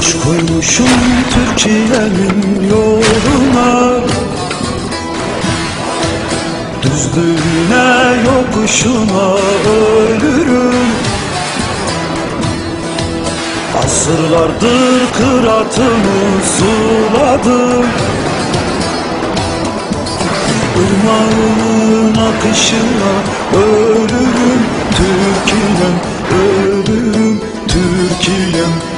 Düşmüşüm Türkiye'nin yoluna. Düzlüğüne yokuşuna ölürüm Asırlardır kıratımı suladım. Irmağının akışına ölürüm. Türkiye'm ölürüm. Türkiye'm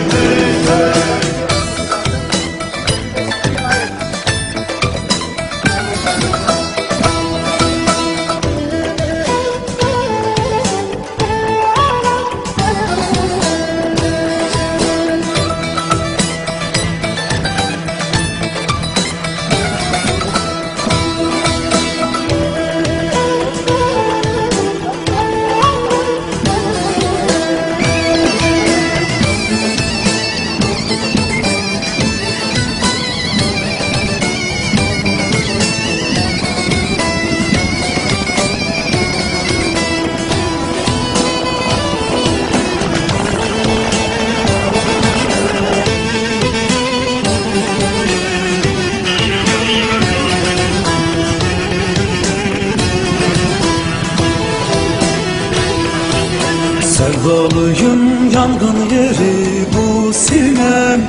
yangın yeri bu sinem.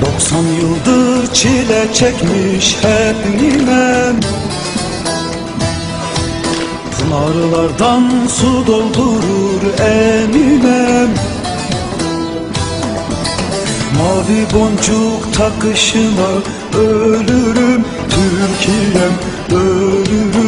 90 yıldır çile çekmiş hep ninem Pınarlardan su doldurur eminem. Mavi boncuk takışına ölürüm Türkiye'm ölürüm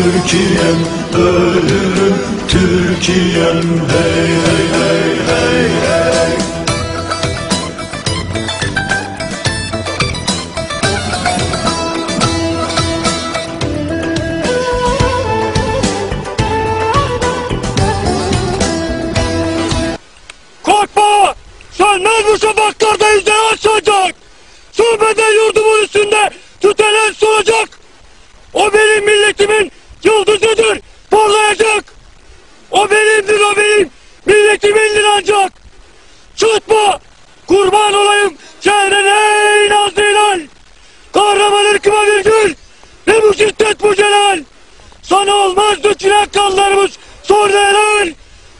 Türkiye'm ölürüm Türkiye'm hey hey hey hey hey Korkma! Sönmez bu şafaklarda izler açacak! Şubede yurdumun üstünde tütelen solacak! O benim milletimin yıldızıdır, parlayacak! O benimdir, o benim milletimindir ancak! Çıkma! Kurban olayım şehrine ey nazlı hilal! Kahraman ırkıma virgül! Ne bu şiddet bu celal! Sana olmazdı çilek kanlarımız sonra helal!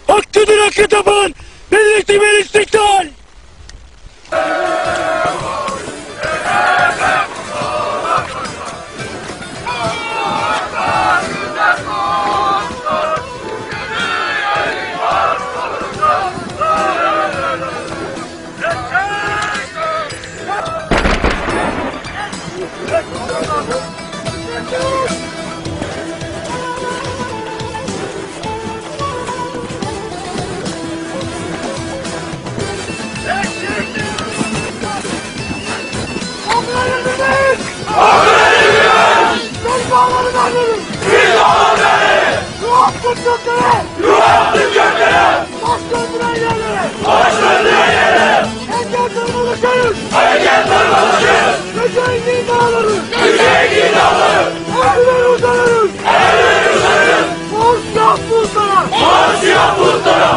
Hakkıdır hakkı tapan! Milletimin istiklal!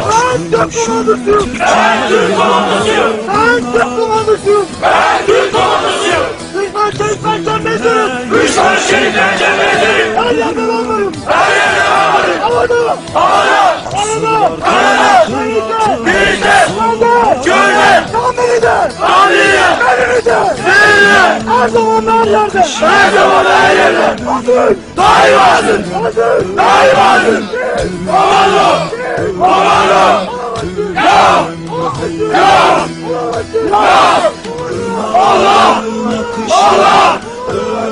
Ben Türk komandosuyum. Ben Türk komandosuyum. Ben Türk komandosuyum. Ben Türk komandosuyum. Düşman şehitler cennetlerim. Düşman şehitler cennetlerim. Her yerde ben varım. Her yerde varım. Havada. Havada. Her zaman her yerde! Her zaman her yerde! Hazır! Daim hazır! Hazır! Daim hazır! Komando! Komando! Ya! Ya! Ya! Allah! Allah!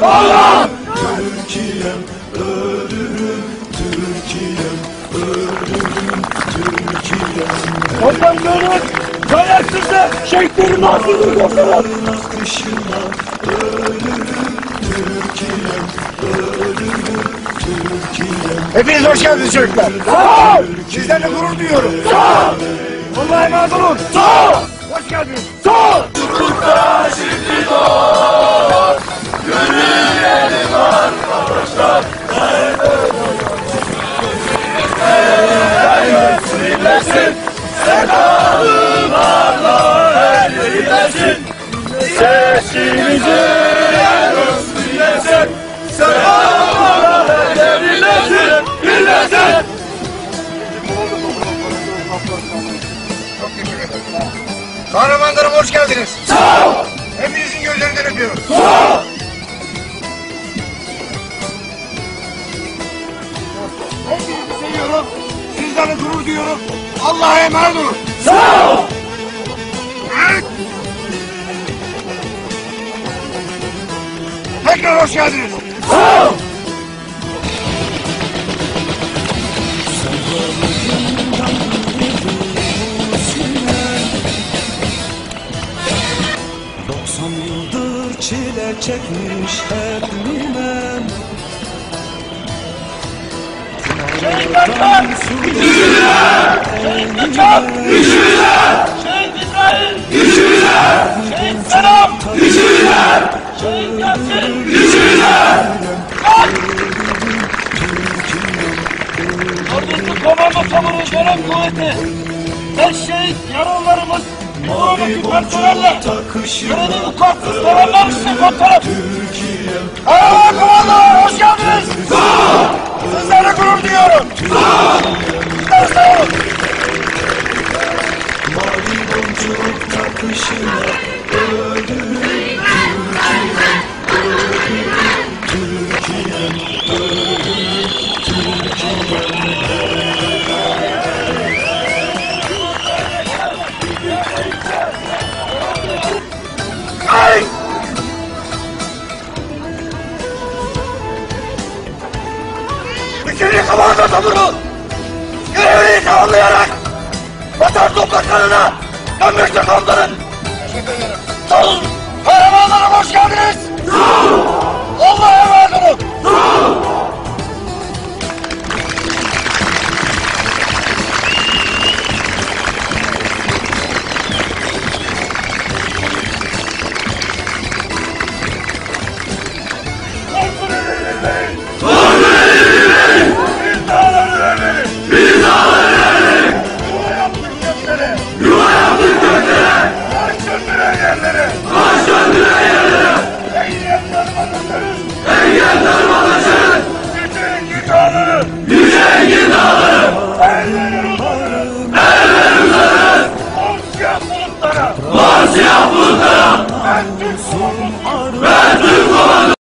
Allah! Türkiye'm ölürüm Türkiye'm ölürüm Türkiye'm Vatandaşların sayesinde şehitlerin hakkını kotarır. akışına Hepiniz hoş geldiniz çocuklar. Sağ ol. Sizlerle gurur duyuyorum. Sağ ol. Allah'a emanet olun. Sağ ol. Hoş geldiniz. Sağ ol. Seviyorum. Sizlerle gurur duyuyorum. Allah'a emanet olun. Sağ ol. Tekrar hoş geldiniz. Sağ ol. Doksan yıldır çile çekmiş hep minem Şehit İbrahim! Güçlüler! Şehit Selam! Güçlüler! Şehit Yasin! Güçlüler! Dördüncü Komando Tabur'un görev kuvveti ve şehit yaralılarımız buradaki personelle vukuatsız tamamlar mısın komutanım? Türkiye'm Kahraman komandolar hoş geldiniz! Sizlerle gurur duyuyorum! Olun! mavi boncuk takışına ölürüm Türkiye'm ölürüm Taburu görevini tamamlayarak vatan topraklarına dönmüştür komutanım. Sağ olun. Kahramanlarım hoş geldiniz. Sağ olun. Allah'a emanet. Brasil!